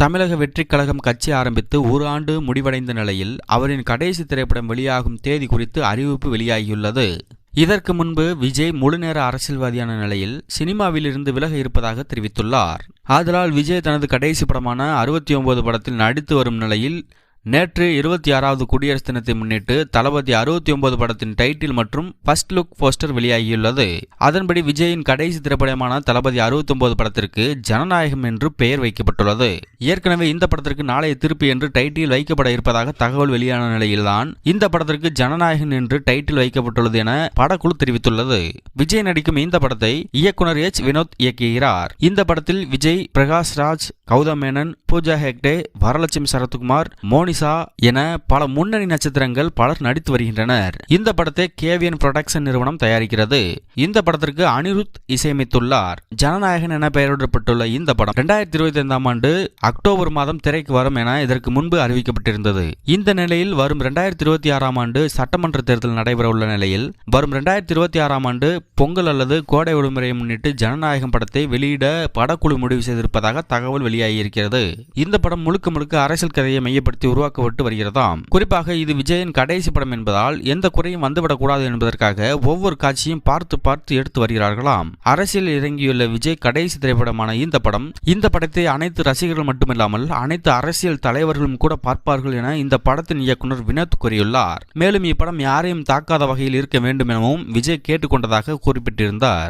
தமிழக வெற்றிக் கழகம் கட்சி ஆரம்பித்து ஒரு ஆண்டு முடிவடைந்த நிலையில் அவரின் கடைசி திரைப்படம் வெளியாகும் தேதி குறித்து அறிவிப்பு வெளியாகியுள்ளது. இதற்கு முன்பு விஜய் முழுநேர அரசியல்வாதியான நிலையில் சினிமாவிலிருந்து விலக இருப்பதாக தெரிவித்துள்ளார். ஆதலால் விஜய் தனது கடைசி படமான அறுபத்தி ஒன்பது படத்தில் நடித்து வரும் நிலையில் நேற்று இருபத்தி ஆறாவது குடியரசு தினத்தை முன்னிட்டு தளபதி அறுபத்தி ஒன்பது படத்தின் டைட்டில் மற்றும் ஃபர்ஸ்ட் லுக் போஸ்டர் வெளியாகியுள்ளது. அதன்படி விஜயின் கடைசி திரைப்படமான தளபதி அறுபத்தி ஒன்பது படத்திற்கு ஜனநாயகம் என்று பெயர் வைக்கப்பட்டுள்ளது. ஏற்கனவே இந்த படத்திற்கு நாளைய திருப்பி என்று டைட்டில் வைக்கப்பட இருப்பதாக தகவல் வெளியான நிலையில்தான் இந்த படத்திற்கு ஜனநாயகன் என்று டைட்டில் வைக்கப்பட்டுள்ளது என படக்குழு தெரிவித்துள்ளது. விஜய் நடிக்கும் இந்த படத்தை இயக்குனர் எச். வினோத் இயக்குகிறார். இந்த படத்தில் விஜய் பிரகாஷ் ராஜ் கௌதம் மேனன் பூஜா ஹெக்டே வரலட்சுமி சரத்குமார் மோனிசா என பல முன்னணி நட்சத்திரங்கள் பலர் நடித்து வருகின்றனர். இந்த படத்தை கேவியன் புரொடக்ஷன் நிறுவனம் தயாரிக்கிறது. இந்த படத்திற்கு அனிருத் இசையமைத்துள்ளார். ஜனநாயகன் என பெயரிடப்பட்டுள்ள இந்த படம் இரண்டாயிரத்தி இருபத்தி ஐந்தாம் ஆண்டு அக்டோபர் மாதம் திரைக்கு வரும் என இதற்கு முன்பு அறிவிக்கப்பட்டிருந்தது. இந்த நிலையில் வரும் இரண்டாயிரத்தி இருபத்தி ஆறாம் ஆண்டு சட்டமன்ற தேர்தல் நடைபெற உள்ள நிலையில் வரும் இரண்டாயிரத்தி இருபத்தி ஆறாம் ஆண்டு பொங்கல் அல்லது கோடை விடுமுறையை முன்னிட்டு ஜனநாயகம் படத்தை வெளியிட படக்குழு முடிவு செய்திருப்பதாக தகவல் வெளியாகியிருக்கிறது. இந்த படம் முழுக்க முழுக்க அரசியல் கதையை மையப்படுத்தி உருவாக்கப்பட்டு வருகிறதாம். குறிப்பாக இது விஜயின் கடைசி படம் என்பதால் எந்த குறையும் வந்துவிடக்கூடாது என்பதற்காக ஒவ்வொரு காட்சியும் பார்த்து பார்த்து எடுத்து வருகிறார்களாம். அரசியல் இறங்கியுள்ள விஜய் கடைசி திரைப்படமான இந்த படம் இந்த படத்தை அனைத்து ரசிகர்கள் மட்டுமில்லாமல் அனைத்து அரசியல் தலைவர்களும் கூட பார்ப்பார்கள் என இந்த படத்தின் இயக்குனர் வினோத் கூறியுள்ளார். மேலும் இப்படம் யாரையும் தாக்காத வகையில் இருக்க வேண்டும் எனவும் விஜய் கேட்டுக்கொண்டதாக குறிப்பிட்டிருந்தார்.